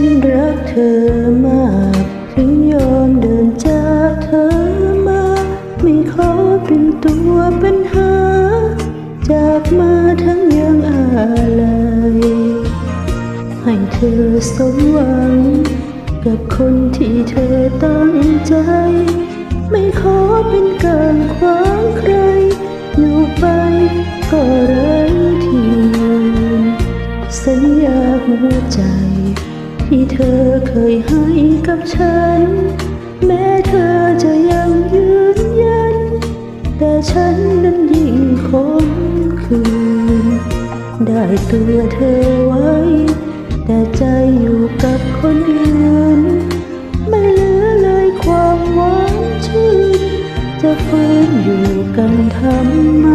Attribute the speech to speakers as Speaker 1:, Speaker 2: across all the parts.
Speaker 1: นรักเธอมากถึงยอมเดินจากเธอมา ไม่ขอเป็นตัวปัญหา จากมาทั้งยังอะไรให้เธอสมหวัง กับคนที่เธอตั้งใจ ไม่ขอเป็นการขวางใคร อยู่ไปก็ไร้ที่ยืนสัญญาหัวใจ ที่เธอเคยให้กับฉัน แม้เธอจะยังยืนยัน แต่ฉันนั้นยิ่งคมคืน ได้ตัวเธอไว้ แต่ใจอยู่กับคนอื่น ไม่เหลือเลยความหวานชื่น จะฟื้นอยู่กันทำไม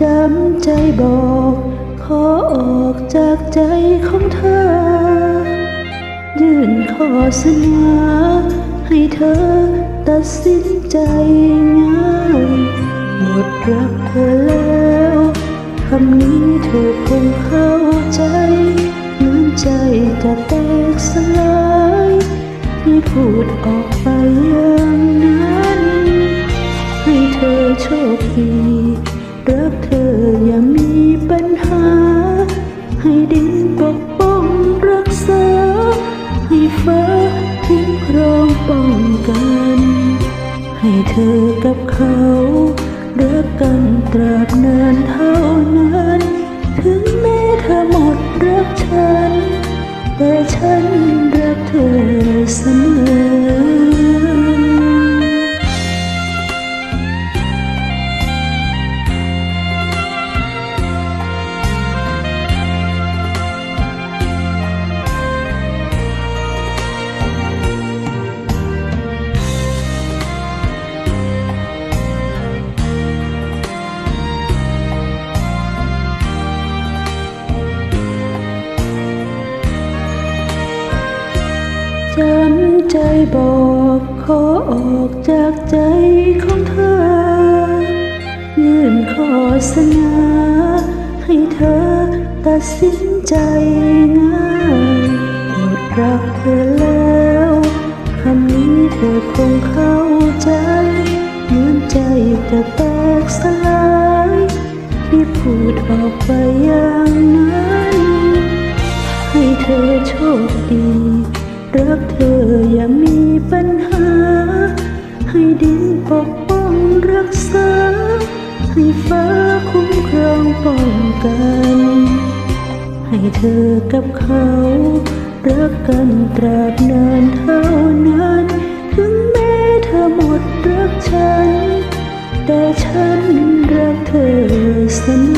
Speaker 1: จำใจบอก จากใจของเธอ ยื่นข้อเสนอให้เธอตัดสินใจง่ายหมดรักเธอแล้วคำนี้เธอคงเข้าใจเหมือนใจจะแตกสลายที่พูดออกไปอย่างนั้นให้เธอโชคดี ฟ้าคุ้งครองป้องกัน ให้เธอกับเขารักกันตราบนานเท่านั้นถึงแม้เธอหมดรักฉัน แต่ฉันรักเธอเสมอ จำใจบอกขอออกจากใจของเธอ ยื่นข้อเสนอให้เธอตัดสินใจง่ายหมดรักเธอแล้วคำนี้เธอคงเข้าใจเหมือนใจจะแตกสลายที่พูดออกไปอย่างนั้น ให้เธอโชคดี รักเธออย่ามีปัญหา ให้ดินปกป้องรักษา ให้ฟ้าคุ้มครองป้องกัน ให้เธอกับเขา รักกันตราบนานเท่านั้น ถึงแม้เธอหมดรักฉัน แต่ฉันรักเธอเสมอ